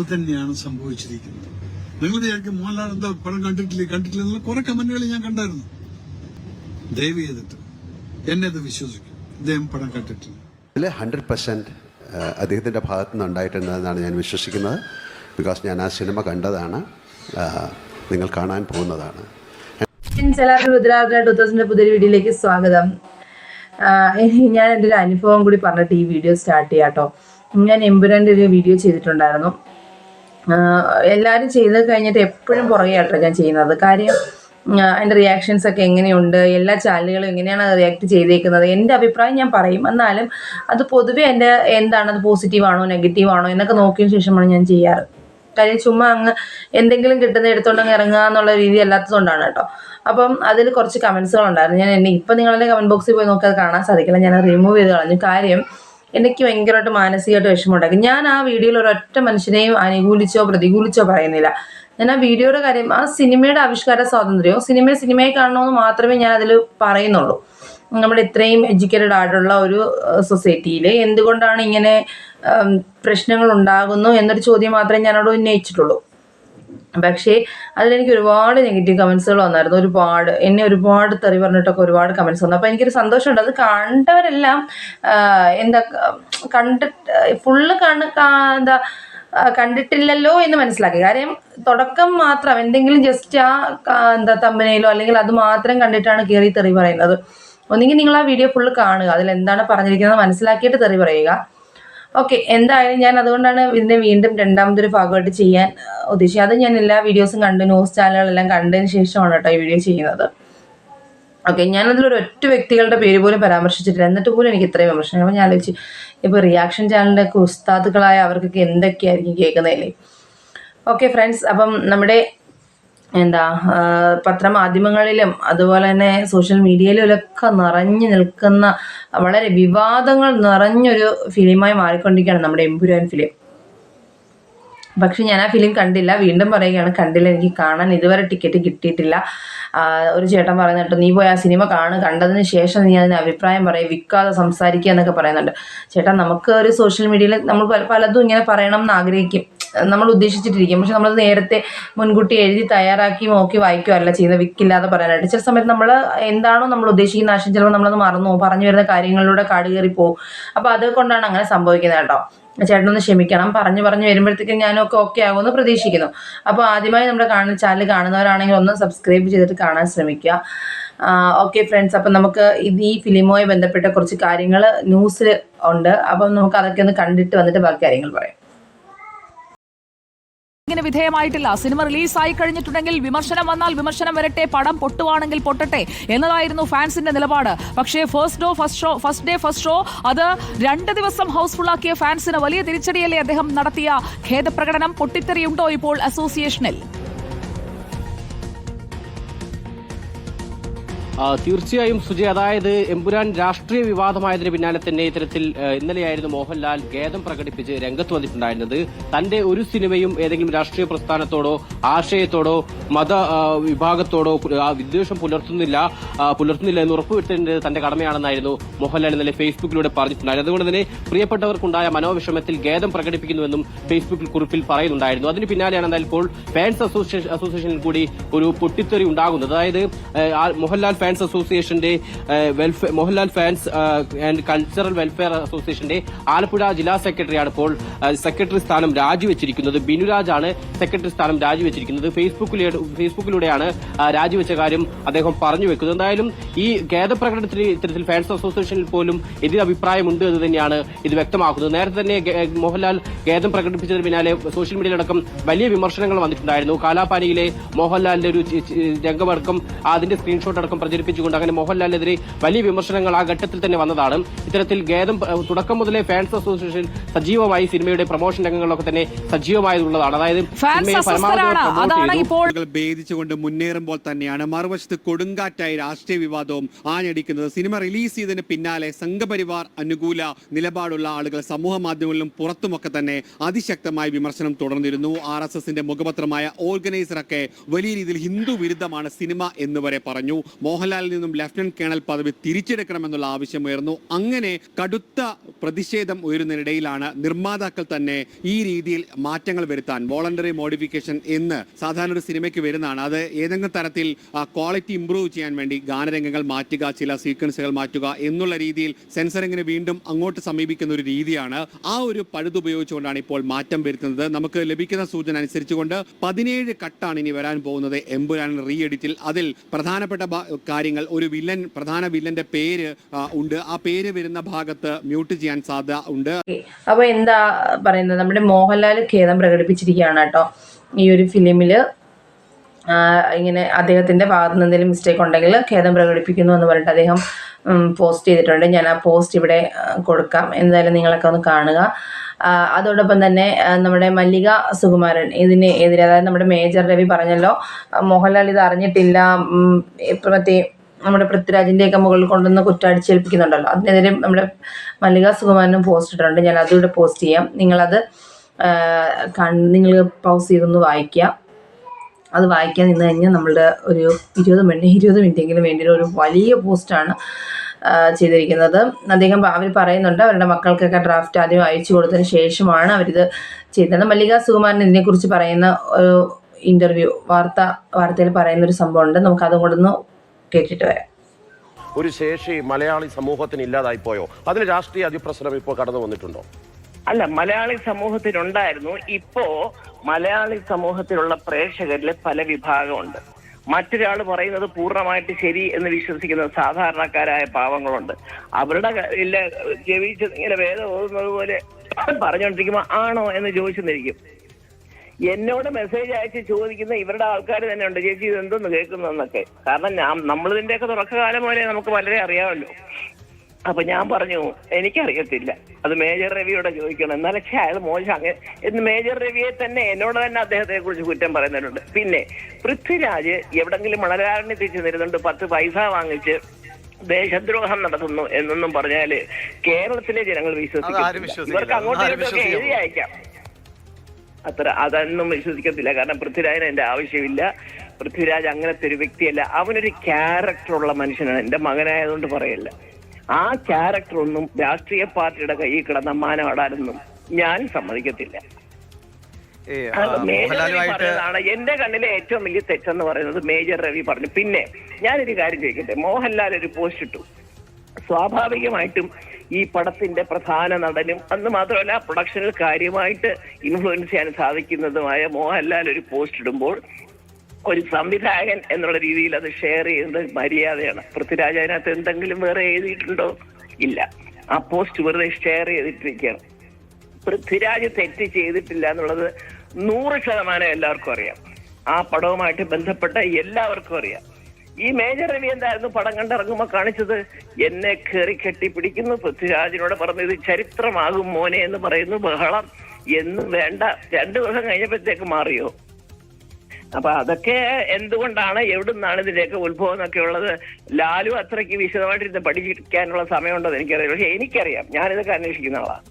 അത് തന്നെയാണ് സംഭവിച്ചിരിക്കുന്നത്. നിങ്ങൾ വിചാരിക്കും മോഹൻലാൽ എന്താ പടം കണ്ടിട്ടില്ലേ? കണ്ടിട്ടില്ല? എന്നുള്ള കുറെ കമന്റുകൾ ഞാൻ കണ്ടായിരുന്നു. ദയവ് ചെയ്തിട്ട് എന്നെ അത് വിശ്വസിക്കും. അദ്ദേഹം പടം കണ്ടിട്ടില്ല. ഇതിൽ ഹൺഡ്രഡ് പെർസെന്റ് അദ്ദേഹത്തിന്റെ ഭാഗത്തു നിന്ന് ഉണ്ടായിട്ടുണ്ടെന്നാണ് ഞാൻ വിശ്വസിക്കുന്നത്. ബിക്കോസ് ഞാൻ ആ സിനിമ കണ്ടതാണ് നിങ്ങൾ കാണാൻ പോകുന്നതാണ്. ടൂ തൗസൻഡ് പുതിയൊരു വീഡിയോയിലേക്ക് സ്വാഗതം. ഞാൻ എന്റെ ഒരു അനുഭവം കൂടി പറഞ്ഞിട്ട് ഈ വീഡിയോ സ്റ്റാർട്ട് ചെയ്യാം കേട്ടോ ഞാൻ എമ്പുരാന്റെ ഒരു വീഡിയോ ചെയ്തിട്ടുണ്ടായിരുന്നു. എല്ലാവരും ചെയ്ത് കഴിഞ്ഞിട്ട് എപ്പോഴും പുറകെ കേട്ടോ ഞാൻ ചെയ്യുന്നത്. കാര്യം അതിന്റെ റിയാക്ഷൻസ് ഒക്കെ എങ്ങനെയുണ്ട്? എല്ലാ ചാനലുകളും എങ്ങനെയാണ് റിയാക്ട് ചെയ്തേക്കുന്നത്? എന്റെ അഭിപ്രായം ഞാൻ പറയും. എന്നാലും അത് പൊതുവേ എന്റെ എന്താണ്? അത് പോസിറ്റീവ് ആണോ നെഗറ്റീവ് ആണോ എന്നൊക്കെ നോക്കിയതിന് ശേഷമാണ് ഞാൻ ചെയ്യാറ്. കാര്യം ചുമ്മാ അങ്ങ് എന്തെങ്കിലും കിട്ടുന്ന എടുത്തോണ്ട് അങ്ങ് ഇറങ്ങുക എന്നുള്ള രീതി അല്ലാത്തതുകൊണ്ടാണ് കേട്ടോ. അപ്പം അതിൽ കുറച്ച് കമൻസുകൾ ഉണ്ടായിരുന്നു. ഞാൻ എന്നെ ഇപ്പം നിങ്ങളുടെ കമന്റ് ബോക്സിൽ പോയി നോക്കി അത് കാണാൻ സാധിക്കില്ല. ഞാൻ റിമൂവ് ചെയ്ത് കളഞ്ഞു. കാര്യം എനിക്ക് ഭയങ്കരമായിട്ട് മാനസികമായിട്ട് വിഷമമുണ്ടാക്കി ഞാൻ ആ വീഡിയോയിൽ ഒരൊറ്റ മനുഷ്യനെയും അനുകൂലിച്ചോ പ്രതികൂലിച്ചോ പറയുന്നില്ല. ഞാൻ ആ വീഡിയോയുടെ കാര്യം ആ സിനിമയുടെ ആവിഷ്കാര സ്വാതന്ത്ര്യവും സിനിമയെ സിനിമയെ കാണണമെന്ന് മാത്രമേ ഞാൻ അതിൽ പറയുന്നുള്ളൂ. നമ്മുടെ ഇത്രയും എഡ്യൂക്കേറ്റഡ് ആയിട്ടുള്ള ഒരു സൊസൈറ്റിയിൽ എന്തുകൊണ്ടാണ് ഇങ്ങനെ പ്രശ്നങ്ങൾ ഉണ്ടാകുന്നു എന്നൊരു ചോദ്യം മാത്രമേ ഞാനവിടെ ഉന്നയിച്ചിട്ടുള്ളൂ. പക്ഷേ അതിലെനിക്ക് ഒരുപാട് നെഗറ്റീവ് കമൻസുകൾ വന്നായിരുന്നു. ഒരുപാട് എന്നെ ഒരുപാട് തെറി പറഞ്ഞിട്ടൊക്കെ ഒരുപാട് കമൻസ് വന്നു. അപ്പോൾ എനിക്കൊരു സന്തോഷമുണ്ട്. അത് കണ്ടവരെല്ലാം എന്താ കണ്ടിട്ട് ഫുള്ള് കണ് എന്താ കണ്ടിട്ടില്ലല്ലോ എന്ന് മനസ്സിലാക്കി. കാര്യം തുടക്കം മാത്രം എന്തെങ്കിലും ജസ്റ്റ് ആ എന്താ തമ്പനയിലോ അല്ലെങ്കിൽ അത് മാത്രം കണ്ടിട്ടാണ് കയറി തെറി പറയുന്നത്. ഒന്നുകിൽ നിങ്ങൾ ആ വീഡിയോ ഫുള്ള് കാണുക. അതിൽ എന്താണ് പറഞ്ഞിരിക്കുന്നത് മനസ്സിലാക്കിയിട്ട് തെറി പറയുക. ഓക്കെ എന്തായാലും ഞാൻ അതുകൊണ്ടാണ് ഇതിനെ വീണ്ടും രണ്ടാമതൊരു ഭാഗമായിട്ട് ചെയ്യാൻ ഉദ്ദേശിച്ചത്. അത് ഞാൻ എല്ലാ വീഡിയോസും കണ്ട് ന്യൂസ് ചാനലുകളെല്ലാം കണ്ടതിന് ശേഷമാണ് കേട്ടോ ഈ വീഡിയോ ചെയ്യുന്നത്. ഓക്കെ ഞാനതിലൊരു ഒറ്റ വ്യക്തികളുടെ പേര് പോലും പരാമർശിച്ചിട്ടില്ല. എന്നിട്ട് പോലും എനിക്ക് ഇത്രയും വിമർശനം അപ്പോൾ ഞാൻ ആലോചിച്ച് ഇപ്പോൾ റിയാക്ഷൻ ചാനലിന്റെ ഒക്കെ ഉസ്താദുകളായ അവർക്കൊക്കെ എന്തൊക്കെയായിരിക്കും കേൾക്കുന്നതല്ലേ? ഓക്കെ ഫ്രണ്ട്സ് അപ്പം നമ്മുടെ എന്താ പത്രമാധ്യമങ്ങളിലും അതുപോലെ തന്നെ സോഷ്യൽ മീഡിയയിലൊക്കെ നിറഞ്ഞു നിൽക്കുന്ന വളരെ വിവാദങ്ങൾ നിറഞ്ഞൊരു ഫിലിമായി മാറിക്കൊണ്ടിരിക്കുകയാണ് നമ്മുടെ എമ്പുരാൻ ഫിലിം. പക്ഷെ ഞാൻ ആ ഫിലിം കണ്ടില്ല വീണ്ടും പറയുകയാണ് കണ്ടില്ല എനിക്ക് കാണാൻ ഇതുവരെ ടിക്കറ്റ് കിട്ടിയിട്ടില്ല. ഒരു ചേട്ടൻ പറയുന്നുണ്ട് നീ പോയി ആ സിനിമ കാണ് കണ്ടതിന് ശേഷം നീ അതിന് അഭിപ്രായം പറയും വിൽക്കാതെ സംസാരിക്കുക എന്നൊക്കെ പറയുന്നുണ്ട്. ചേട്ടാ നമുക്ക് ഒരു സോഷ്യൽ മീഡിയയിൽ നമ്മൾ പല പലതും ഇങ്ങനെ പറയണം എന്ന് ആഗ്രഹിക്കും. നമ്മൾ ഉദ്ദേശിച്ചിട്ടിരിക്കും. പക്ഷെ നമ്മൾ നേരത്തെ മുൻകൂട്ടി എഴുതി തയ്യാറാക്കി നോക്കി വായിക്കുകയല്ല ചെയ്യുന്നത്. വിക്കില്ലാതെ പറയാനായിട്ട്. ചില സമയത്ത് നമ്മൾ എന്താണോ നമ്മൾ ഉദ്ദേശിക്കുന്ന ആശയം ചിലപ്പോൾ നമ്മളത് മറന്നു പറഞ്ഞു വരുന്ന കാര്യങ്ങളിലൂടെ കാട് കയറി പോകും അപ്പോൾ അതുകൊണ്ടാണ് അങ്ങനെ സംഭവിക്കുന്നത് കേട്ടോ. ചേട്ടനൊന്ന് ക്ഷമിക്കണം. പറഞ്ഞു പറഞ്ഞു വരുമ്പോഴത്തേക്കും ഞാനൊക്കെ ഓക്കെ ആകുമെന്ന് പ്രതീക്ഷിക്കുന്നു. അപ്പോൾ ആദ്യമായി നമ്മുടെ കാണുന്ന ചാനൽ കാണുന്നവരാണെങ്കിൽ ഒന്ന് സബ്സ്ക്രൈബ് ചെയ്തിട്ട് കാണാൻ ശ്രമിക്കുക. ഓക്കെ ഫ്രണ്ട്സ് അപ്പം നമുക്ക് ഇത് ഈ ഫിലിമുമായി ബന്ധപ്പെട്ട കുറച്ച് കാര്യങ്ങൾ ന്യൂസിൽ ഉണ്ട്. അപ്പം നമുക്ക് അതൊക്കെ ഒന്ന് കണ്ടിട്ട് വന്നിട്ട് ബാക്കി കാര്യങ്ങൾ പറയാം. ഇങ്ങനെ വിധേയമായിട്ടില്ല. സിനിമ റിലീസായി കഴിഞ്ഞിട്ടുണ്ടെങ്കിൽ വിമർശനം വന്നാൽ വിമർശനം വരട്ടെ പടം പൊട്ടുവാണെങ്കിൽ പൊട്ടട്ടെ എന്നതായിരുന്നു ഫാൻസിന്റെ നിലപാട്. പക്ഷേ first day first show first day first show അത് രണ്ട് ദിവസം ഹൗസ്ഫുൾ ആക്കിയ ഫാൻസിന് വലിയ തിരിച്ചടിയല്ലേ അദ്ദേഹം നടത്തിയ ഖേദപ്രകടനം? പൊട്ടിത്തെറിയുണ്ടോ ഇപ്പോൾ അസോസിയേഷനിൽ? തീർച്ചയായും സുജയ് അതായത് എമ്പുരാൻ രാഷ്ട്രീയ വിവാദമായതിന് പിന്നാലെ തന്നെ ഇത്തരത്തിൽ ഇന്നലെയായിരുന്നു മോഹൻലാൽ ഖേദം പ്രകടിപ്പിച്ച് രംഗത്ത് വന്നിട്ടുണ്ടായിരുന്നത്. തന്റെ ഒരു സിനിമയും ഏതെങ്കിലും രാഷ്ട്രീയ പ്രസ്ഥാനത്തോടോ ആശയത്തോടോ മത വിഭാഗത്തോടോ വിദ്വേഷം പുലർത്തുന്നില്ല പുലർത്തുന്നില്ല എന്ന് ഉറപ്പുവരുത്തേണ്ടത് തന്റെ കടമയാണെന്നായിരുന്നു മോഹൻലാൽ ഇന്നലെ ഫേസ്ബുക്കിലൂടെ പറഞ്ഞിട്ടുണ്ടായിരുന്നു അതുകൊണ്ട് തന്നെ പ്രിയപ്പെട്ടവർക്കുണ്ടായ മനോവിഷമത്തിൽ ഖേദം പ്രകടിപ്പിക്കുന്നുവെന്നും ഫേസ്ബുക്കിൽ കുറിപ്പിൽ പറയുന്നുണ്ടായിരുന്നു. അതിന് പിന്നാലെയാണ് എന്നാൽ ഇപ്പോൾ ഫാൻസ് അസോസിയേഷൻ അസോസിയേഷനിൽ കൂടി ഒരു പൊട്ടിത്തെറി ഉണ്ടാകുന്നത്. അതായത് മോഹൻലാൽ ഫാൻസ് അസോസിയേഷന്റെ ഏഹ്, welfare Mohanlal fans and cultural welfare അസോസിയേഷന്റെ ആലപ്പുഴ ജില്ലാ സെക്രട്ടറിയാണ് ഇപ്പോൾ സെക്രട്ടറി സ്ഥാനം രാജിവെച്ചിരിക്കുന്നത്. ബിനുരാജാണ് സെക്രട്ടറി സ്ഥാനം രാജിവെച്ചിരിക്കുന്നത്. ഫേസ്ബുക്കിലൂടെ ഫേസ്ബുക്കിലൂടെയാണ് രാജിവെച്ച കാര്യം അദ്ദേഹം പറഞ്ഞു വെക്കുന്നത്. എന്തായാലും ഈ ഖേദപ്രകടനത്തിന് ഇത്തരത്തിൽ ഫാൻസ് അസോസിയേഷനിൽ പോലും എതിരഭിപ്രായമുണ്ട് എന്ന് തന്നെയാണ് ഇത് വ്യക്തമാക്കുന്നത്. നേരത്തെ തന്നെ മോഹൻലാൽ ഖേദം പ്രകടിപ്പിച്ചതിന് പിന്നാലെ സോഷ്യൽ മീഡിയയിലടക്കം വലിയ വിമർശനങ്ങൾ വന്നിട്ടുണ്ടായിരുന്നു. കാലാപാനിയിലെ മോഹൻലാലിന്റെ ഒരു രംഗമടക്കം അതിന്റെ സ്ക്രീൻഷോട്ട് അടക്കം പ്രചരിപ്പിച്ചുകൊണ്ട് അങ്ങനെ മോഹൻലാലിനെതിരെ വലിയ വിമർശനങ്ങൾ ആ ഘട്ടത്തിൽ തന്നെ വന്നതാണ്. ഇത്തരത്തിൽ ഗേദം തുടക്കം മുതലേ ഫാൻസ് അസോസിയേഷൻ സജീവമായി സിനിമയുടെ പ്രൊമോഷൻ രംഗങ്ങളൊക്കെ തന്നെ സജീവമായതുള്ളതാണ് അതായത് ഭേദിച്ചുകൊണ്ട് മുന്നേറുമ്പോൾ തന്നെയാണ്. മറുവശത്ത് കൊടുങ്കാറ്റായി രാഷ്ട്രീയ വിവാദവും ആഞ്ഞടിക്കുന്നത്. സിനിമ റിലീസ് ചെയ്തതിന് പിന്നാലെ സംഘപരിവാർ അനുകൂല നിലപാടുള്ള ആളുകൾ സമൂഹ മാധ്യമങ്ങളിലും പുറത്തുമൊക്കെ തന്നെ അതിശക്തമായ വിമർശനം തുടർന്നിരുന്നു. ആർ എസ് എസിന്റെ മുഖപത്രമായ ഓർഗനൈസറൊക്കെ വലിയ രീതിയിൽ ഹിന്ദു വിരുദ്ധമാണ് സിനിമ എന്ന് വരെ പറഞ്ഞു. മോഹൻ മോഹൻലാലിൽ നിന്നും ലഫ്റ്റനന്റ് കേണൽ പദവി തിരിച്ചെടുക്കണമെന്നുള്ള ആവശ്യമുയർന്നു. അങ്ങനെ കടുത്ത പ്രതിഷേധം ഉയരുന്നതിനിടയിലാണ് നിർമ്മാതാക്കൾ തന്നെ ഈ രീതിയിൽ മാറ്റങ്ങൾ വരുത്താൻ വോളണ്ടറി മോഡിഫിക്കേഷൻ എന്ന് സാധാരണ ഒരു സിനിമയ്ക്ക് വരുന്നതാണ്. അത് ഏതെങ്കിലും തരത്തിൽ ക്വാളിറ്റി ഇംപ്രൂവ് ചെയ്യാൻ വേണ്ടി ഗാനരംഗങ്ങൾ മാറ്റുക ചില സീക്വൻസുകൾ മാറ്റുക എന്നുള്ള രീതിയിൽ സെൻസറിങ്ങിന് വീണ്ടും അങ്ങോട്ട് സമീപിക്കുന്ന ഒരു രീതിയാണ്. ആ ഒരു പഴുതുപയോഗിച്ചുകൊണ്ടാണ് ഇപ്പോൾ മാറ്റം വരുത്തുന്നത്. നമുക്ക് ലഭിക്കുന്ന സൂചന അനുസരിച്ചുകൊണ്ട് പതിനേഴ് കട്ടാണ് ഇനി വരാൻ പോകുന്നത് എമ്പുരാൻ റീ എഡിറ്റിൽ. അതിൽ പ്രധാനപ്പെട്ട കാര്യങ്ങൾ ഒരു വില്ലൻ പ്രധാന വില്ലന്റെ പേര് ഉണ്ട്. ആ പേര് വരുന്ന ഭാഗത്ത് മ്യൂട്ട് ചെയ്യാൻ സാധ്യത ഉണ്ട്. അപ്പൊ എന്താ പറയുന്നത്? നമ്മുടെ മോഹൻലാൽ ഖേദം പ്രകടിപ്പിച്ചിരിക്കുകയാണ് കേട്ടോ. ഈ ഒരു ഫിലിമിൽ. ഇങ്ങനെ അദ്ദേഹത്തിന്റെ ഭാഗത്ത് നിന്ന് എന്തെങ്കിലും മിസ്റ്റേക്ക് ഉണ്ടെങ്കിൽ ഖേദം പ്രകടിപ്പിക്കുന്നു എന്ന് പറഞ്ഞിട്ട് അദ്ദേഹം പോസ്റ്റ് ചെയ്തിട്ടുണ്ട്. ഞാൻ ആ പോസ്റ്റ് ഇവിടെ കൊടുക്കാം. എന്തായാലും നിങ്ങളൊക്കെ ഒന്ന് കാണുക. അതോടൊപ്പം തന്നെ നമ്മുടെ മല്ലിക സുകുമാരൻ ഇതിന് എതിരെ അതായത് നമ്മുടെ മേജർ രവി പറഞ്ഞല്ലോ മോഹൻലാൽ ഇത് അറിഞ്ഞിട്ടില്ല മറ്റേ നമ്മുടെ പൃഥ്വിരാജിന്റെയൊക്കെ മുകളിൽ കൊണ്ടുവന്ന് കുറ്റാടിച്ചേൽപ്പിക്കുന്നുണ്ടല്ലോ. അതിനെതിരെ നമ്മുടെ മല്ലിക സുകുമാരനും പോസ്റ്റ് ഇട്ടിട്ടുണ്ട്. ഞാൻ അതുകൂടെ പോസ്റ്റ് ചെയ്യാം. നിങ്ങളത് നിങ്ങൾ പൗസ് ചെയ്തൊന്ന് വായിക്കുക. അത് വായിക്കാൻ നിന്ന് കഴിഞ്ഞാൽ നമ്മളുടെ ഒരു ഇരുപത് മിനിറ്റ് ഇരുപത് മിനിറ്റെങ്കിലും വേണ്ടി ഒരു വലിയ പോസ്റ്റാണ്. ചെയ്തിരിക്കുന്നത്. അദ്ദേഹം അവർ പറയുന്നുണ്ട് അവരുടെ മക്കൾക്കൊക്കെ ഡ്രാഫ്റ്റ് ആദ്യം അയച്ചു കൊടുത്തതിന് ശേഷമാണ് അവരിത് ചെയ്തത്. മല്ലിക സുകുമാരൻ ഇതിനെക്കുറിച്ച് പറയുന്ന ഒരു ഇന്റർവ്യൂ വാർത്ത വാർത്തയിൽ പറയുന്ന ഒരു സംഭവം ഉണ്ട് നമുക്ക് അതും കൂടെ ഒന്ന് കേട്ടിട്ട് വരാം. ഒരു ശേഷി മലയാളി സമൂഹത്തിന് ഇല്ലാതായി പോയോ അതിന് രാഷ്ട്രീയ അതിപ്രസരം ഇപ്പോൾ കടന്നു വന്നിട്ടുണ്ടോ? അല്ല മലയാളി സമൂഹത്തിനുണ്ടായിരുന്നു. ഇപ്പോ മലയാളി സമൂഹത്തിലുള്ള പ്രേക്ഷകരിൽ പല വിഭാഗമുണ്ട്. മറ്റൊരാൾ പറയുന്നത് പൂർണമായിട്ട് ശരി എന്ന് വിശ്വസിക്കുന്ന സാധാരണക്കാരായ പാവങ്ങളുണ്ട്. അവരുടെ ജപിച്ച് ഇങ്ങനെ വേദം ഓതുന്നത് പോലെ പറഞ്ഞുകൊണ്ടിരിക്കുമ്പോ ആണോ എന്ന് ചോദിച്ചെന്നിരിക്കും. എന്നോട് മെസ്സേജ് അയച്ച് ചോദിക്കുന്ന ഇവരുടെ ആൾക്കാർ തന്നെ ഉണ്ട് ചേച്ചി എന്തൊന്ന് കേൾക്കുന്നതെന്നൊക്കെ. കാരണം ഞാൻ നമ്മളിതിന്റെയൊക്കെ തുടക്കകാലം പോലെ നമുക്ക് വളരെ അറിയാമല്ലോ. അപ്പൊ ഞാൻ പറഞ്ഞു എനിക്കറിയത്തില്ല. അത് മേജർ രവിയോട് ചോദിക്കണം. എന്നാലും പക്ഷേ അയാൾ മോശം. അങ്ങനെ എന്ന് മേജർ രവിയെ തന്നെ എന്നോട് തന്നെ അദ്ദേഹത്തെ കുറിച്ച് കുറ്റം പറയുന്നുണ്ട്. പിന്നെ പൃഥ്വിരാജ് എവിടെങ്കിലും മണലാരണ്യത്തിൽ ചെന്നിരുന്നുണ്ട് പത്ത് പൈസ വാങ്ങിച്ച് ദേശദ്രോഹം നടത്തുന്നു എന്നൊന്നും പറഞ്ഞാൽ കേരളത്തിലെ ജനങ്ങൾ വിശ്വസിക്കും ഇവർക്ക് അങ്ങോട്ടും ഇങ്ങോട്ടൊക്കെ എഴുതി അയക്കാം. അത്ര അതൊന്നും വിശ്വസിക്കത്തില്ല. കാരണം പൃഥ്വിരാജിന് എന്റെ ആവശ്യമില്ല. പൃഥ്വിരാജ് അങ്ങനത്തെ ഒരു വ്യക്തിയല്ല. അവനൊരു ക്യാരക്ടറുള്ള മനുഷ്യനാണ്. എന്റെ മകനായതുകൊണ്ട് പറയല്ല. ആ ക്യാരക്ടർ ഒന്നും രാഷ്ട്രീയ പാർട്ടിയുടെ കയ്യിൽ കിടന്ന മാനമാടാനൊന്നും ഞാൻ സമ്മതിക്കത്തില്ല. പറഞ്ഞതാണ്. എന്റെ കണ്ണിലെ ഏറ്റവും വലിയ തെറ്റെന്ന് പറയുന്നത് മേജർ രവി പറഞ്ഞു. പിന്നെ ഞാനൊരു കാര്യം ചോദിക്കട്ടെ? മോഹൻലാൽ ഒരു പോസ്റ്റ് ഇട്ടു. സ്വാഭാവികമായിട്ടും ഈ പടത്തിന്റെ പ്രധാന നടനും അന്ന് മാത്രമല്ല പ്രൊഡക്ഷനിൽ കാര്യമായിട്ട് ഇൻഫ്ലുവൻസ് ചെയ്യാൻ സാധിക്കുന്നതുമായ മോഹൻലാൽ ഒരു പോസ്റ്റ് ഇടുമ്പോൾ ഒരു സംവിധായകൻ എന്നുള്ള രീതിയിൽ അത് ഷെയർ ചെയ്യുന്നത് മര്യാദയാണ്. പൃഥ്വിരാജ് അതിനകത്ത് എന്തെങ്കിലും വേറെ എഴുതിയിട്ടുണ്ടോ? ഇല്ല. ആ പോസ്റ്റ് വെറുതെ ഷെയർ ചെയ്തിട്ടിരിക്കുകയാണ്. പൃഥ്വിരാജ് തെറ്റ് ചെയ്തിട്ടില്ല എന്നുള്ളത് നൂറ് ശതമാനം എല്ലാവർക്കും അറിയാം. ആ പടവുമായിട്ട് ബന്ധപ്പെട്ട എല്ലാവർക്കും അറിയാം. ഈ മേജർ രവി എന്തായിരുന്നു പടം കണ്ടിറങ്ങുമ്പോൾ കാണിച്ചത്? എന്നെ കയറി കെട്ടിപ്പിടിക്കുന്നു. പൃഥ്വിരാജിനോട് പറഞ്ഞു ഇത് ചരിത്രമാകും മോനെ എന്ന് പറയുന്നു ബഹളം. എന്നും വേണ്ട. രണ്ടു ദിവസം കഴിഞ്ഞപ്പോഴത്തേക്ക് മാറിയോ? അപ്പൊ അതൊക്കെ എന്തുകൊണ്ടാണ് എവിടുന്നാണ് ഇതിന്റെയൊക്കെ ഉത്ഭവം എന്നൊക്കെ ഉള്ളത്? ലാലു അത്രയ്ക്ക് വിശദമായിട്ട് ഇത് പഠിക്കാനുള്ള സമയമുണ്ടെന്ന് എനിക്കറിയാം പക്ഷെ എനിക്കറിയാം. ഞാനിതൊക്കെ അന്വേഷിക്കുന്ന ആളാണ്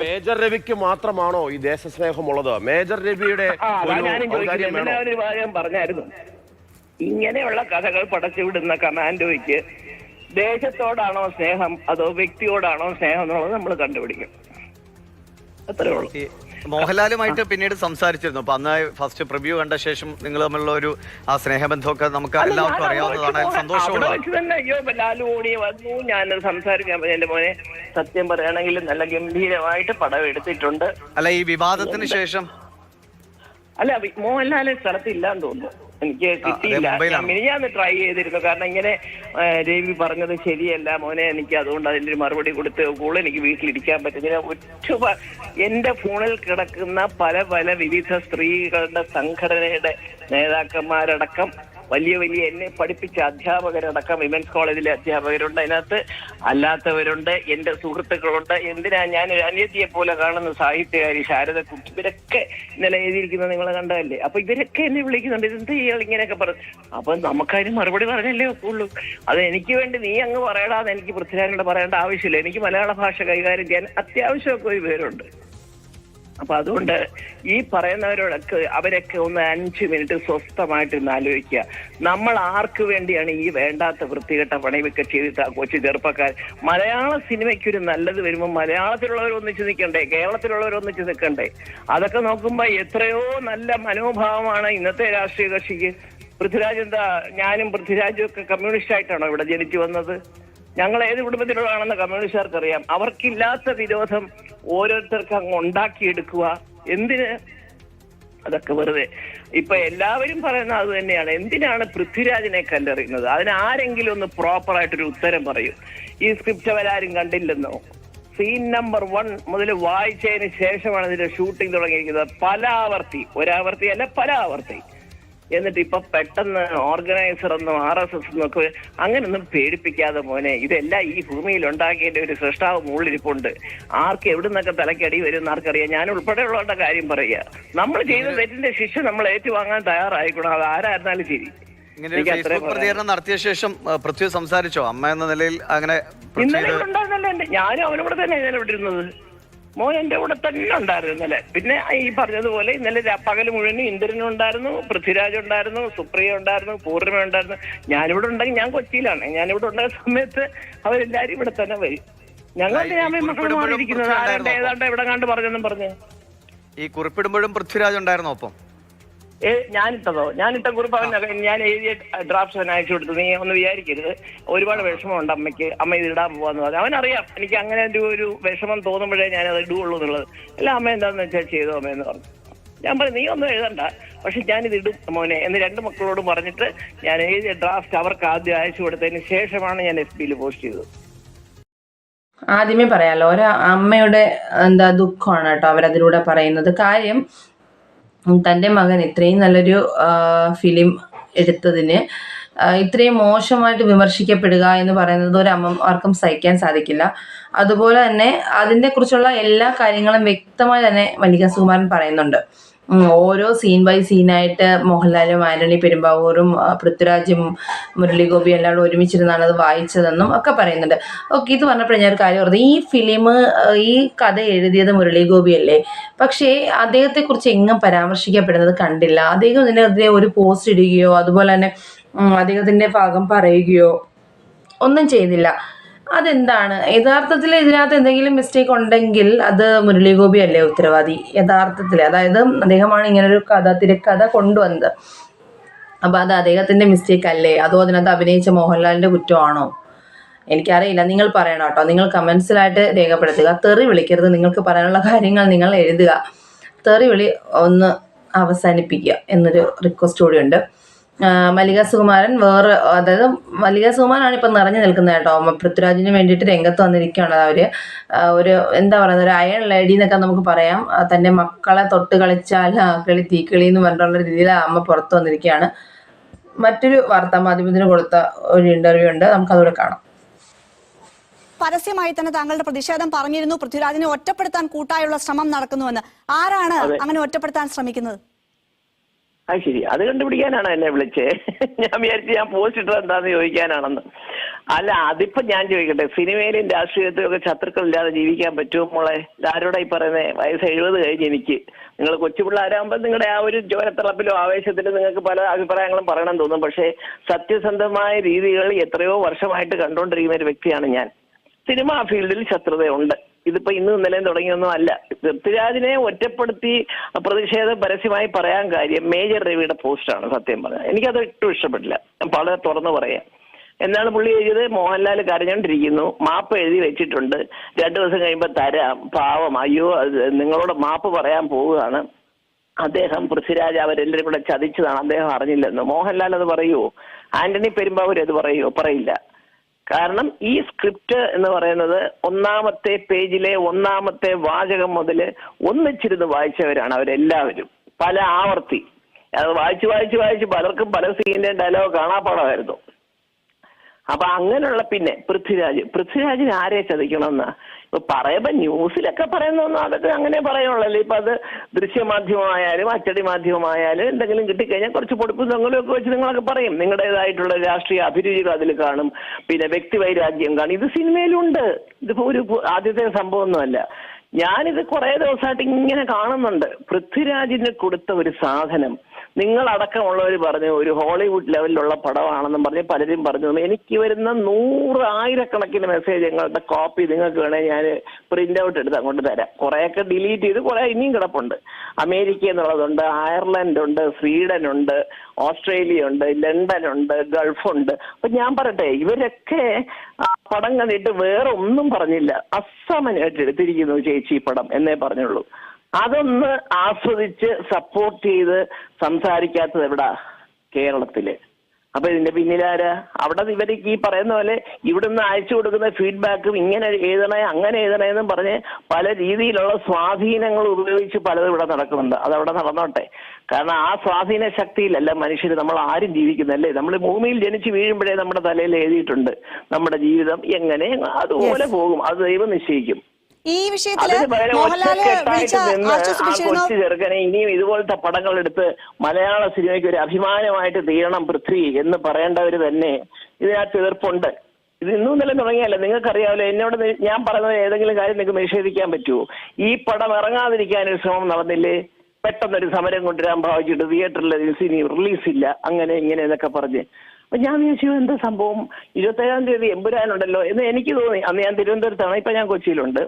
മേജർ രവിക്ക് മാത്രമാണോ ഈ ദേശസ്നേഹമുള്ളത്? മേജർ രവിയുടെ ഒരു കാര്യം പറഞ്ഞായിരുന്നു. ഇങ്ങനെയുള്ള കഥകൾ പടച്ചുവിടുന്ന കമാൻഡോയ്ക്ക് ദേശത്തോടാണോ സ്നേഹം? അതോ വ്യക്തിയോടാണോ സ്നേഹം എന്നുള്ളത് നമ്മൾ കണ്ടുപിടിക്കും. അത്രേ ഉള്ളൂ. മോഹൻലാലുമായിട്ട് പിന്നീട് സംസാരിച്ചിരുന്നു. അപ്പൊ അന്ന് ഫസ്റ്റ് പ്രിവ്യൂ കണ്ട ശേഷം നിങ്ങൾ തമ്മിലുള്ള ഒരു ആ സ്നേഹബന്ധമൊക്കെ നമുക്ക് എല്ലാവർക്കും അറിയാവുന്നതാണ്. സന്തോഷമുള്ള ലാലു ഓടി വന്നു. ഞാൻ സംസാരിക്കാൻ എന്റെ മോനെ സത്യം പറയുകയാണെങ്കിൽ നല്ല ഗംഭീരമായിട്ട് പടം എടുത്തിട്ടുണ്ട്. അല്ല ഈ വിവാദത്തിന് ശേഷം? അല്ല മോഹൻലാൽ സ്ഥലത്തില്ലാന്ന് തോന്നുന്നു. എനിക്ക് കിട്ടിയില്ല. മിനിഞ്ഞാന്ന് ട്രൈ ചെയ്തിരുന്നു. കാരണം ഇങ്ങനെ രവി പറഞ്ഞത് ശരിയല്ല മോനെ എനിക്ക് അതുകൊണ്ട് അതിന്റെ ഒരു മറുപടി കൊടുത്ത് കൂടുതൽ എനിക്ക് വീട്ടിലിരിക്കാൻ പറ്റുന്നില്ല. ഒറ്റ എന്റെ ഫോണിൽ കിടക്കുന്ന പല പല വിവിധ സ്ത്രീകളുടെ സംഘടനയുടെ നേതാക്കന്മാരടക്കം വലിയ വലിയ എന്നെ പഠിപ്പിച്ച അധ്യാപകരടക്കം വിമൻസ് കോളേജിലെ അധ്യാപകരുണ്ട് അതിനകത്ത്. അല്ലാത്തവരുണ്ട് എന്റെ സുഹൃത്തുക്കളുണ്ട്. എന്തിനാ ഞാൻ ഒരു അനിയത്തിയെ പോലെ കാണുന്ന സാഹിത്യകാരി ശാരദ കുട്ടി ഇവരൊക്കെ ഇന്നലെ എഴുതിയിരിക്കുന്നത് നിങ്ങൾ കണ്ടതല്ലേ? അപ്പൊ ഇവരൊക്കെ എന്നെ വിളിക്കുന്നുണ്ട്. ഇതെന്ത് ഇയാൾ ഇങ്ങനെയൊക്കെ പറഞ്ഞു അപ്പൊ നമുക്കതിന് മറുപടി പറഞ്ഞല്ലേ ഒക്കുള്ളൂ. അത് എനിക്ക് വേണ്ടി നീ അങ്ങ് പറയടാന്ന് എനിക്ക് പൃഥ്വിരാജിനോട് പറയേണ്ട ആവശ്യമില്ല. എനിക്ക് മലയാള ഭാഷ കൈകാര്യം ചെയ്യാൻ അത്യാവശ്യമൊക്കെ ഒരു പേരുണ്ട്. അപ്പൊ അതുകൊണ്ട് ഈ പറയുന്നവരോടൊക്കെ അവരൊക്കെ ഒന്ന് അഞ്ച് മിനിറ്റ് സ്വസ്ഥമായിട്ട് ഒന്ന് ആലോചിക്കുക. നമ്മൾ ആർക്ക് വേണ്ടിയാണ് ഈ വേണ്ടാത്ത വൃത്തികെട്ട പണിയൊക്കെ ചെയ്തിട്ട് കൊച്ചു ചെറുപ്പക്കാർ? മലയാള സിനിമയ്ക്ക് ഒരു നല്ലത് വരുമ്പോൾ മലയാളത്തിലുള്ളവർ ഒന്നിച്ച് നിൽക്കണ്ടേ? കേരളത്തിലുള്ളവർ ഒന്നിച്ച് നിൽക്കണ്ടേ? അതൊക്കെ നോക്കുമ്പോൾ എത്രയോ നല്ല മനോഭാവമാണ് ഇന്നത്തെ രാഷ്ട്രീയ കക്ഷിക്ക്. പൃഥ്വിരാജ് എന്താ ഞാനും പൃഥ്വിരാജും ഒക്കെ കമ്മ്യൂണിസ്റ്റ് ആയിട്ടാണോ ഇവിടെ ജനിച്ചു വന്നത്? ഞങ്ങൾ ഏത് കുടുംബത്തിലുള്ളതാണെന്ന് കമ്മ്യൂണിസ്റ്റുകാർക്ക് അറിയാം അവർക്കില്ലാത്ത വിരോധം ഓരോരുത്തർക്ക് അങ്ങ് ഉണ്ടാക്കിയെടുക്കുക. എന്തിന്? അതൊക്കെ വെറുതെ. ഇപ്പൊ എല്ലാവരും പറയുന്ന അത് തന്നെയാണ്. എന്തിനാണ് പൃഥ്വിരാജിനെ കല്ലെറിയുന്നത്? അതിന് ആരെങ്കിലും ഒന്ന് പ്രോപ്പർ ആയിട്ടൊരു ഉത്തരം പറയും. ഈ സ്ക്രിപ്റ്റ് അവരാരും കണ്ടില്ലെന്നോ? സീൻ നമ്പർ വൺ മുതൽ വായിച്ചതിന് ശേഷമാണ് ഇതിന്റെ ഷൂട്ടിംഗ് തുടങ്ങിയിരിക്കുന്നത്. പല ആവർത്തി ഒരാവർത്തി അല്ല പല ആവർത്തി എന്നിട്ട് ഇപ്പൊ പെട്ടെന്ന് ഓർഗനൈസർ എന്നും ആർ എസ് എസ് എന്നൊക്കെ അങ്ങനൊന്നും പേടിപ്പിക്കാതെ മോനെ ഇതെല്ലാം ഈ ഭൂമിയിൽ ഉണ്ടാക്കിയതിന്റെ ഒരു സൃഷ്ടാവ് മുകളിലിരിപ്പുണ്ട്. ആർക്ക് എവിടെ നിന്നൊക്കെ തലക്കടി വരും ആർക്കറിയാം. ഞാൻ ഉൾപ്പെടെയുള്ളവരുടെ കാര്യം പറയുക. നമ്മൾ ചെയ്ത തെറ്റിന്റെ ശിക്ഷ നമ്മൾ ഏറ്റുവാങ്ങാൻ തയ്യാറായിക്കണം അത് ആരായിരുന്നാലും ശരി. ഇങ്ങനെ ഒരു ഫേസ്ബുക്ക്. പ്രതികരണം നടത്തിയ ശേഷം പൃഥ്വി സംസാരിച്ചോ? അമ്മ എന്ന നിലയിൽ അങ്ങനെ ഇന്നലെ ഉണ്ടായിരുന്നല്ലോ ഞാനും അവനോട് തന്നെ ഇന്നലെ വിട്ടിരുന്നത് മോൻ എന്റെ കൂടെ തന്നെ ഉണ്ടായിരുന്നു ഇന്നലെ. പിന്നെ ഈ പറഞ്ഞതുപോലെ ഇന്നലെ പകൽ മുഴുവൻ ഇന്ദ്രനും ഉണ്ടായിരുന്നു പൃഥ്വിരാജ് ഉണ്ടായിരുന്നു സുപ്രിയ ഉണ്ടായിരുന്നു പൂർണിമ ഉണ്ടായിരുന്നു. ഞാനിവിടെ ഉണ്ടെങ്കിൽ ഞാൻ കൊച്ചിയിലാണ്. ഞാനിവിടെ ഉണ്ടായ സമയത്ത് അവരെല്ലാരും ഇവിടെ തന്നെ വരും. ഞങ്ങളുടെ ഞാൻ മക്കളും? ഏതാണ്ട് എവിടെ കണ്ട് പറഞ്ഞെന്നും പറഞ്ഞു. ഈ കുറിപ്പിടുമ്പോഴും പൃഥ്വിരാജ് ഉണ്ടായിരുന്നു ഒപ്പം ഞാനിട്ടതോ? ഞാനിട്ട കുറിപ്പ് ഞാൻ എഴുതിയ ഡ്രാഫ്റ്റ് അവൻ അയച്ചു കൊടുത്തു. നീ ഒന്ന് വിചാരിക്കരുത്. ഒരുപാട് വിഷമമുണ്ട് അമ്മയ്ക്ക്. അമ്മ ഇത് ഇടാൻ പോവാന്ന് പറഞ്ഞു. അവനറിയാം. എനിക്ക് അങ്ങനെ ഒരു ഒരു വിഷമം തോന്നുമ്പോഴേ ഞാൻ അത് ഇടുകയുള്ളൂ എന്നുള്ളത്. അല്ല അമ്മ എന്താന്ന് വെച്ചാൽ ചെയ്തോ അമ്മ എന്ന് പറഞ്ഞു. ഞാൻ പറഞ്ഞു നീ ഒന്നും എഴുതണ്ട. പക്ഷെ ഞാനിത് ഇടും മോനെ. എന്ന് രണ്ട് മക്കളോടും പറഞ്ഞിട്ട് ഞാൻ എഴുതിയ ഡ്രാഫ്റ്റ് അവർക്ക് ആദ്യം അയച്ചു കൊടുത്തതിന് ശേഷമാണ് ഞാൻ എഫ് ബിയിൽ പോസ്റ്റ് ചെയ്തത്. ആദ്യമേ പറയാലോ ഒരു അമ്മയുടെ എന്താ ദുഃഖമാണ് കേട്ടോ അവരതിലൂടെ പറയുന്നത്. കാര്യം തന്റെ മകൻ ഇത്രയും നല്ലൊരു ഫിലിം എടുത്തതിന് ഇത്രയും മോശമായിട്ട് വിമർശിക്കപ്പെടുക എന്ന് പറയുന്നത് ഒരു അമ്മമാർക്കും സഹിക്കാൻ സാധിക്കില്ല. അതുപോലെ തന്നെ അതിനെക്കുറിച്ചുള്ള എല്ലാ കാര്യങ്ങളും വ്യക്തമായി തന്നെ മല്ലിക സുകുമാരൻ പറയുന്നുണ്ട്. ഓരോ സീൻ ബൈ സീനായിട്ട് മോഹൻലാലും ആന്റണി പെരുമ്പാവൂരും പൃഥ്വിരാജും മുരളി എല്ലാവരും എല്ലാം ഒരുമിച്ചിരുന്നാണ് അത് വായിച്ചതെന്നും ഒക്കെ പറയുന്നുണ്ട്. ഓക്കെ ഇത് പറഞ്ഞപ്പോൾ ഞാൻ ഒരു കാര്യം പറഞ്ഞു ഈ ഫിലിം ഈ കഥ എഴുതിയത് മുരളി അല്ലേ? പക്ഷേ അദ്ദേഹത്തെക്കുറിച്ച് എങ്ങും പരാമർശിക്കപ്പെടുന്നത് കണ്ടില്ല. അദ്ദേഹം ഇതിനെതിരെ ഒരു പോസ്റ്റ് ഇടുകയോ അതുപോലെ തന്നെ അദ്ദേഹത്തിന്റെ ഭാഗം പറയുകയോ ഒന്നും ചെയ്തില്ല. അതെന്താണ്? യഥാർത്ഥത്തിൽ ഇതിനകത്ത് എന്തെങ്കിലും മിസ്റ്റേക്ക് ഉണ്ടെങ്കിൽ അത് മുരളീഗോപി അല്ലേ ഉത്തരവാദി? യഥാർത്ഥത്തിൽ അതായത് അദ്ദേഹമാണ് ഇങ്ങനൊരു കഥ തിരക്കഥ കൊണ്ടുവന്നത്. അപ്പോൾ അത് അദ്ദേഹത്തിന്റെ മിസ്റ്റേക്ക് അല്ലേ? അതോ അതിനകത്ത് അഭിനയിച്ച മോഹൻലാലിന്റെ കുറ്റമാണോ? എനിക്കറിയില്ല. നിങ്ങൾ പറയണം കേട്ടോ. നിങ്ങൾ കമൻസിലായിട്ട് രേഖപ്പെടുത്തുക. തെറി വിളിക്കരുത്. നിങ്ങൾക്ക് പറയാനുള്ള കാര്യങ്ങൾ നിങ്ങൾ എഴുതുക. തെറി വിളി ഒന്ന് അവസാനിപ്പിക്കുക എന്നൊരു റിക്വസ്റ്റ് കൂടിയുണ്ട് മല്ലിക സുകുമാരൻ വേറെ അതായത് മല്ലിക സുകുമാരനാണ് ഇപ്പം നിറഞ്ഞു നിൽക്കുന്നത് കേട്ടോ. പൃഥ്വിരാജിന് വേണ്ടിയിട്ട് രംഗത്ത് വന്നിരിക്കുകയാണ് അവർ ഒരു എന്താ പറയുന്നത് ഒരു അയൺ ലേഡി എന്നൊക്കെ നമുക്ക് പറയാം. തന്റെ മക്കളെ തൊട്ട് കളിച്ചാൽ കളി തീക്കളി എന്ന് പറഞ്ഞിട്ടുള്ള രീതിയിൽ ആ അമ്മ പുറത്ത് വന്നിരിക്കുകയാണ്. മറ്റൊരു വാർത്താ മാധ്യമത്തിന് കൊടുത്ത ഒരു ഇന്റർവ്യൂ ഉണ്ട്. നമുക്കതൂടെ കാണാം. പരസ്യമായി തന്നെ താങ്കളുടെ പ്രതിഷേധം പറഞ്ഞിരുന്നു. പൃഥ്വിരാജിനെ ഒറ്റപ്പെടുത്താൻ കൂട്ടായുള്ള ശ്രമം നടക്കുന്നുവെന്ന്. ആരാണ് അങ്ങനെ ഒറ്റപ്പെടുത്താൻ ശ്രമിക്കുന്നത്? അത് ശരി. അത് കണ്ടുപിടിക്കാനാണ് എന്നെ വിളിച്ചേ? ഞാൻ വിചാരിച്ചു ഞാൻ പോസ്റ്റ് ഇട്ടത് എന്താന്ന് ചോദിക്കാനാണെന്ന്. അല്ല അതിപ്പോ ഞാൻ ചോദിക്കട്ടെ. സിനിമയിലും രാഷ്ട്രീയത്തിലും ഒക്കെ ശത്രുക്കളില്ലാതെ ജീവിക്കാൻ പറ്റുമോ മോളെ? ആരോടാ ഈ പറയുന്നത് വയസ്സ് എഴുപത് കഴിഞ്ഞ് എനിക്ക്. നിങ്ങൾ കൊച്ചുപിള്ളാരാകുമ്പോൾ നിങ്ങളുടെ ആ ഒരു ജ്വരത്തിളപ്പിലും ആവേശത്തിലും നിങ്ങൾക്ക് പല അഭിപ്രായങ്ങളും പറയണം തോന്നും. പക്ഷേ സത്യസന്ധമായ രീതികൾ എത്രയോ വർഷമായിട്ട് കണ്ടുകൊണ്ടിരിക്കുന്ന ഒരു വ്യക്തിയാണ് ഞാൻ. സിനിമാ ഫീൽഡിൽ ശത്രുതയുണ്ട്. ഇതിപ്പോ ഇന്ന് ഇന്നലെ തുടങ്ങിയൊന്നും അല്ല. പൃഥ്വിരാജിനെ ഒറ്റപ്പെടുത്തി പ്രതിഷേധം പരസ്യമായി പറയാൻ കാര്യം മേജർ രവിയുടെ പോസ്റ്റാണ് സത്യം പറഞ്ഞത് എനിക്കത് ഒട്ടും ഇഷ്ടപ്പെട്ടില്ല. വളരെ തുറന്നു പറയാം. എന്നാണ് പുള്ളി എഴുതിയത്? മോഹൻലാൽ കരഞ്ഞോണ്ടിരിക്കുന്നു. മാപ്പ് എഴുതി വെച്ചിട്ടുണ്ട്. രണ്ടു ദിവസം കഴിയുമ്പോൾ തരാം. പാവം. അയ്യോ നിങ്ങളോട് മാപ്പ് പറയാൻ പോവുകയാണ്. അദ്ദേഹം പൃഥ്വിരാജ് അവരെല്ലാവരും കൂടെ ചതിച്ചതാണ്. അദ്ദേഹം അറിഞ്ഞില്ലെന്ന്? മോഹൻലാൽ അത് പറയുമോ ആന്റണി പെരുമ്പാവൂർ അത് പറയുമോ പറയില്ല. കാരണം ഈ സ്ക്രിപ്റ്റ് എന്ന് പറയുന്നത് ഒന്നാമത്തെ പേജിലെ ഒന്നാമത്തെ വാചകം മുതൽ ഒന്നിച്ചിരുന്ന് വായിച്ചവരാണ് അവരെല്ലാവരും. പല ആവർത്തി. അത് വായിച്ച് വായിച്ച് വായിച്ച് പലർക്കും പല സീനിന്റെ ഡയലോഗ് കാണാപ്പാടമായിരുന്നു അപ്പൊ അങ്ങനെയുള്ള പിന്നെ പൃഥ്വിരാജ്. പൃഥ്വിരാജിന് ആരെ ചതിക്കണമെന്ന്? പറയുമ്പോ ന്യൂസിലൊക്കെ പറയുന്നൊന്നും അതൊക്കെ അങ്ങനെ പറയുള്ളല്ലോ. ഇപ്പൊ അത് ദൃശ്യമാധ്യമമായാലും അച്ചടി മാധ്യമമായാലും എന്തെങ്കിലും കിട്ടിക്കഴിഞ്ഞാൽ കുറച്ച് പൊടിപ്പും തൊങ്ങലും ഒക്കെ വെച്ച് നിങ്ങളൊക്കെ പറയും. നിങ്ങളുടേതായിട്ടുള്ള രാഷ്ട്രീയ അഭിരുചികൾ അതിൽ കാണും. പിന്നെ വ്യക്തിവൈരാഗ്യം കാണും. ഇത് സിനിമയിലുണ്ട്. ഇതിപ്പോ ഒരു ആദ്യത്തെ സംഭവമൊന്നുമല്ല. ഞാനിത് കുറെ ദിവസമായിട്ട് ഇങ്ങനെ കാണുന്നുണ്ട്. പൃഥ്വിരാജിന് കൊടുത്ത ഒരു സാധനം. നിങ്ങളടക്കമുള്ളവർ പറഞ്ഞു ഒരു ഹോളിവുഡ് ലെവലിലുള്ള പടമാണെന്നും പറഞ്ഞ് പലരും പറഞ്ഞു എനിക്ക് വരുന്ന നൂറ് ആയിരക്കണക്കിന് മെസ്സേജ് ഞങ്ങളുടെ കോപ്പി നിങ്ങൾക്ക് വേണേൽ ഞാൻ പ്രിന്റ് ഔട്ട് എടുത്ത് അങ്ങോട്ട് തരാം. കുറേയൊക്കെ ഡിലീറ്റ് ചെയ്ത് കുറെ ഇനിയും കിടപ്പുണ്ട്. അമേരിക്ക എന്നുള്ളതുണ്ട് അയർലൻഡ് ഉണ്ട് സ്വീഡൻ ഉണ്ട് ഓസ്ട്രേലിയ ഉണ്ട് ലണ്ടൻ ഉണ്ട് ഗൾഫ് ഉണ്ട്. അപ്പൊ ഞാൻ പറയട്ടെ ഇവരൊക്കെ പടം കണ്ടിട്ട് വേറെ ഒന്നും പറഞ്ഞില്ല. അസമനായിട്ട് എടുത്തിരിക്കുന്നു ചേച്ചി പടം എന്നേ പറഞ്ഞുള്ളൂ. അതൊന്ന് ആസ്വദിച്ച് സപ്പോർട്ട് ചെയ്ത് സംസാരിക്കാത്തത് എവിടാ? കേരളത്തിൽ. അപ്പൊ ഇതിന്റെ പിന്നിലാരാ? അവിടെ ഇവർക്ക് ഈ പറയുന്ന പോലെ ഇവിടുന്ന് അയച്ചു കൊടുക്കുന്ന ഫീഡ്ബാക്കും ഇങ്ങനെ എഴുതണേ അങ്ങനെ എഴുതണേ എന്നും പറഞ്ഞ് പല രീതിയിലുള്ള സ്വാധീനങ്ങൾ ഉപയോഗിച്ച് പലതും ഇവിടെ നടക്കുന്നുണ്ട്. അതവിടെ നടന്നോട്ടെ. കാരണം ആ സ്വാധീന ശക്തിയിലല്ല മനുഷ്യർ നമ്മൾ ആരും ജീവിക്കുന്നല്ലേ നമ്മൾ ഭൂമിയിൽ ജനിച്ചു വീഴുമ്പോഴേ നമ്മുടെ തലയിൽ എഴുതിയിട്ടുണ്ട് നമ്മുടെ ജീവിതം എങ്ങനെ അതുപോലെ പോകും. അത് ദൈവം നിശ്ചയിക്കും. ഈ വിഷയത്തിൽ മോഹൻലാൽ വിളിച്ച ചെറുക്കനെ ഇനിയും ഇതുപോലത്തെ പടങ്ങൾ എടുത്ത് മലയാള സിനിമയ്ക്ക് ഒരു അഭിമാനമായിട്ട് തീരണം പൃഥ്വി എന്ന് പറയേണ്ടവർ തന്നെ ഇതിനകത്ത് എതിർപ്പുണ്ട്. ഇത് ഇന്നും ഇന്നലെ തുടങ്ങിയല്ല നിങ്ങൾക്കറിയാമല്ലോ എന്നോട് ഞാൻ പറയുന്നത് ഏതെങ്കിലും കാര്യം നിങ്ങൾക്ക് നിഷേധിക്കാൻ പറ്റുമോ? ഈ പടം ഇറങ്ങാതിരിക്കാൻ ഒരു ശ്രമം നടന്നില്ലേ? പെട്ടെന്നൊരു സമരം കൊണ്ടുവരാൻ ഭാവിച്ചിട്ട് തിയേറ്ററിൽ സിനിമ റിലീസ് ഇല്ല. അങ്ങനെ ഇങ്ങനെ എന്നൊക്കെ പറഞ്ഞ്. അപ്പൊ ഞാൻ വിചാരിച്ചു എന്താ സംഭവം? ഇരുപത്തേഴാം തീയതി എമ്പുരാനുണ്ടല്ലോ എന്ന് എനിക്ക് തോന്നി. അന്ന് ഞാൻ തിരുവനന്തപുരത്താണ്. ഇപ്പൊ ഞാൻ കൊച്ചിയിലുണ്ട്.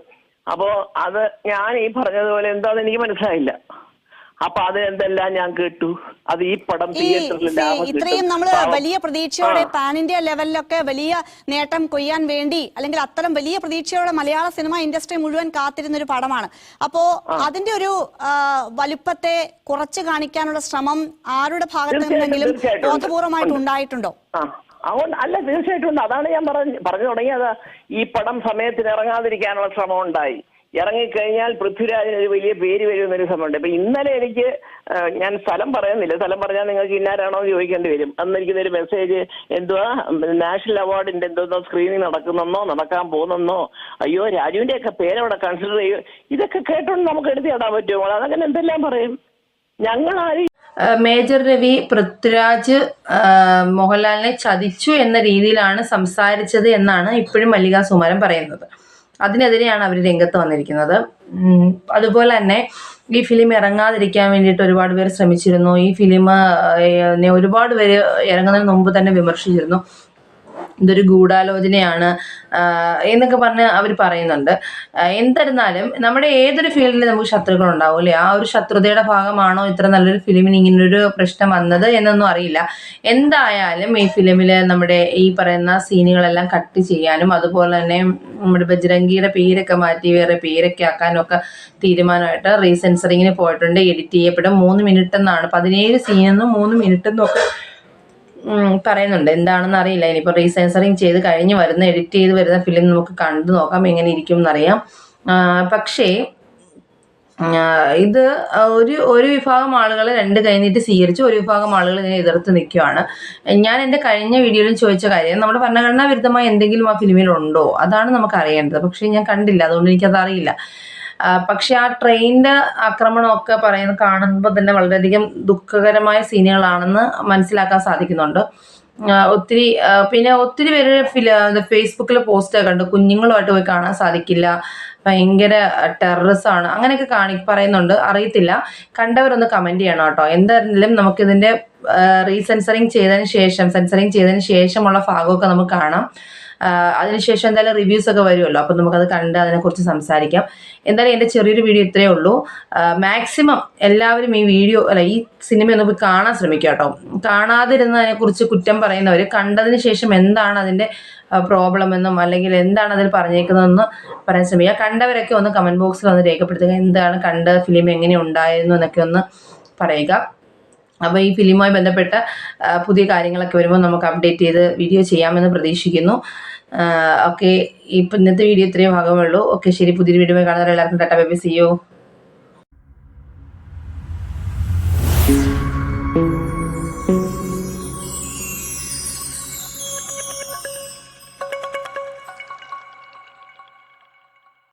അപ്പോ അത് ഞാൻ ഈ പറഞ്ഞതുപോലെ എന്താന്ന് എനിക്ക് മനസ്സിലായില്ല. അപ്പൊ അത് എന്തെല്ലാം ഞാൻ കേട്ടു? അത് ഈ പടം ഇത്രയും. നമ്മൾ വലിയ പ്രതീക്ഷയോടെ പാൻ ഇന്ത്യ ലെവലിലൊക്കെ വലിയ നേട്ടം കൊയ്യാൻ വേണ്ടി അല്ലെങ്കിൽ അത്തരം വലിയ പ്രതീക്ഷയോടെ മലയാള സിനിമ ഇൻഡസ്ട്രി മുഴുവൻ കാത്തിരുന്ന ഒരു പടമാണ്. അപ്പോ അതിന്റെ ഒരു വലുപ്പത്തെ കുറച്ച് കാണിക്കാനുള്ള ശ്രമം ആരുടെ ഭാഗത്തു നിന്നെങ്കിലും. ബോധപൂർവമായിട്ട് ഉണ്ടായിട്ടുണ്ടോ? അതുകൊണ്ട് അല്ല തീർച്ചയായിട്ടും ഉണ്ട്. അതാണ് ഞാൻ പറഞ്ഞു പറഞ്ഞു തുടങ്ങിയത്. ഈ പടം സമയത്തിന് ഇറങ്ങാതിരിക്കാനുള്ള ശ്രമം ഉണ്ടായി. ഇറങ്ങിക്കഴിഞ്ഞാൽ പൃഥ്വിരാജിന് ഒരു വലിയ പേര് വരുമെന്നൊരു സമയമുണ്ട് ഇപ്പൊ ഇന്നലെ എനിക്ക് ഞാൻ സ്ഥലം പറയുന്നില്ല. സ്ഥലം പറഞ്ഞാൽ നിങ്ങൾക്ക് ഇന്നാരാണോ എന്ന് ചോദിക്കേണ്ടി വരും. അന്ന് എനിക്ക് എനിക്കൊരു മെസ്സേജ് എന്തുവാ? നാഷണൽ അവാർഡിന്റെ എന്തോ സ്ക്രീനിങ് നടക്കുന്നെന്നോ നടക്കാൻ പോകുന്നെന്നോ? അയ്യോ രാജുവിന്റെ ഒക്കെ പേരവിടെ കൺസിഡർ ചെയ്യും. ഇതൊക്കെ കേട്ടോണ്ട് നമുക്ക് എടുത്തിടാൻ പറ്റുമോ? അതങ്ങനെ എന്തെല്ലാം പറയും? ഞങ്ങൾ മേജർ രവി പൃഥ്വിരാജ് മോഹൻലാലിനെ ചതിച്ചു എന്ന രീതിയിലാണ് സംസാരിച്ചത് എന്നാണ് ഇപ്പോഴും മല്ലിക സുമാരൻ പറയുന്നത്. അതിനെതിരെയാണ് അവർ രംഗത്ത് വന്നിരിക്കുന്നത്. അതുപോലെ തന്നെ ഈ ഫിലിം ഇറങ്ങാതിരിക്കാൻ വേണ്ടിയിട്ട് ഒരുപാട് പേർ ശ്രമിച്ചിരുന്നു. ഈ ഫിലിം ഒരുപാട് പേര് ഇറങ്ങുന്നതിന് മുമ്പ് തന്നെ വിമർശിച്ചിരുന്നു. ഇതൊരു ഗൂഢാലോചനയാണ് എന്നൊക്കെ പറഞ്ഞ് അവർ പറയുന്നുണ്ട്. എന്തിരുന്നാലും നമ്മുടെ ഏതൊരു ഫീൽഡിൽ നമുക്ക് ശത്രുക്കൾ ഉണ്ടാവും അല്ലേ? ആ ഒരു ശത്രുതയുടെ ഭാഗമാണോ ഇത്ര നല്ലൊരു ഫിലിമിന് ഇങ്ങനൊരു പ്രശ്നം വന്നത് എന്നൊന്നും അറിയില്ല. എന്തായാലും ഈ ഫിലിമിൽ നമ്മുടെ ഈ പറയുന്ന സീനുകളെല്ലാം കട്ട് ചെയ്യാനും അതുപോലെ തന്നെ നമ്മുടെ ബജ്രംഗിയുടെ പേരൊക്കെ മാറ്റി വേറെ പേരൊക്കെ ആക്കാനും ഒക്കെ തീരുമാനമായിട്ട് റീസെൻസറിങ്ങിന് പോയിട്ടുണ്ട് എഡിറ്റ് ചെയ്യപ്പെടും. മൂന്ന് മിനിറ്റ് എന്നാണ് പതിനേഴ് സീനെന്നും മൂന്ന് മിനിറ്റ് എന്നും ഒക്കെ ഉം, പറയുന്നുണ്ട്. എന്താണെന്ന് അറിയില്ല. ഇനിയിപ്പോൾ റീസെൻസറിങ് ചെയ്ത് കഴിഞ്ഞ് വരുന്ന എഡിറ്റ് ചെയ്ത് വരുന്ന ഫിലിം നമുക്ക് കണ്ടു നോക്കാം. എങ്ങനെ ഇരിക്കും എന്നറിയാം. പക്ഷേ ഇത് ഒരു ഒരു വിഭാഗം ആളുകൾ രണ്ട് കഴിഞ്ഞിട്ട് സ്വീകരിച്ചു ഒരു വിഭാഗം ആളുകൾ ഇതിനെ എതിർത്ത് നിൽക്കുകയാണ് ഞാൻ എന്റെ കഴിഞ്ഞ വീഡിയോയിൽ ചോദിച്ച കാര്യം നമ്മുടെ ഭരണഘടനാ വിരുദ്ധമായ എന്തെങ്കിലും ആ ഫിലിമിലുണ്ടോ അതാണ് നമുക്ക് അറിയേണ്ടത്. പക്ഷേ ഞാൻ കണ്ടില്ല. അതുകൊണ്ട് എനിക്കത് അറിയില്ല. പക്ഷെ ആ ട്രെയിനിന്റെ ആക്രമണമൊക്കെ പറയുന്ന കാണുമ്പോൾ തന്നെ വളരെയധികം ദുഃഖകരമായ സീനുകളാണെന്ന് മനസ്സിലാക്കാൻ സാധിക്കുന്നുണ്ട്. ഒത്തിരി പിന്നെ ഒത്തിരി പേര് ഫേസ്ബുക്കിൽ പോസ്റ്റ് ഉണ്ട് കുഞ്ഞുങ്ങളുമായിട്ട് പോയി കാണാൻ സാധിക്കില്ല. ഭയങ്കര ടെററിസാണ്. അങ്ങനെയൊക്കെ കാണി പറയുന്നുണ്ട്. അറിയത്തില്ല. കണ്ടവരൊന്ന് കമന്റ് ചെയ്യണം കേട്ടോ. എന്തായിരുന്നാലും നമുക്കിതിന്റെ റീസെൻസറിങ് ചെയ്തതിന് ശേഷം സെൻസറിങ് ചെയ്തതിന് ശേഷമുള്ള ഭാഗമൊക്കെ നമുക്ക് കാണാം. അതിനുശേഷം എന്തായാലും റിവ്യൂസ് ഒക്കെ വരുമല്ലോ. അപ്പം നമുക്കത് കണ്ട് അതിനെക്കുറിച്ച് സംസാരിക്കാം. എന്തായാലും എന്റെ ചെറിയൊരു വീഡിയോ ഇത്രയേ ഉള്ളൂ. മാക്സിമം എല്ലാവരും ഈ വീഡിയോ അല്ല ഈ സിനിമ ഒന്ന് പോയി കാണാൻ ശ്രമിക്കുക കേട്ടോ. കാണാതിരുന്നതിനെക്കുറിച്ച് കുറ്റം പറയുന്നവർ കണ്ടതിന് ശേഷം എന്താണ് അതിന്റെ പ്രോബ്ലം എന്നും അല്ലെങ്കിൽ എന്താണ് അതിൽ പറഞ്ഞേക്കുന്നതെന്ന് പറയാൻ ശ്രമിക്കുക. കണ്ടവരൊക്കെ ഒന്ന് കമന്റ് ബോക്സിൽ വന്ന് രേഖപ്പെടുത്തുക. എന്താണ് കണ്ട ഫിലിം എങ്ങനെ ഉണ്ടായിരുന്നു എന്നൊക്കെ ഒന്ന് പറയുക. അപ്പോൾ ഈ ഫിലിമുമായി ബന്ധപ്പെട്ട പുതിയ കാര്യങ്ങളൊക്കെ വരുമ്പോൾ നമുക്ക് അപ്ഡേറ്റ് ചെയ്ത് വീഡിയോ ചെയ്യാമെന്ന് പ്രതീക്ഷിക്കുന്നു. ഓക്കെ ഇപ്പം ഇന്നത്തെ വീഡിയോ ഇത്രയും ഭാഗമുള്ളൂ ഓക്കെ ശരി. പുതിയൊരു വീഡിയോ കാണുന്നവരെല്ലാവർക്കും ടാറ്റ ബൈ സി യു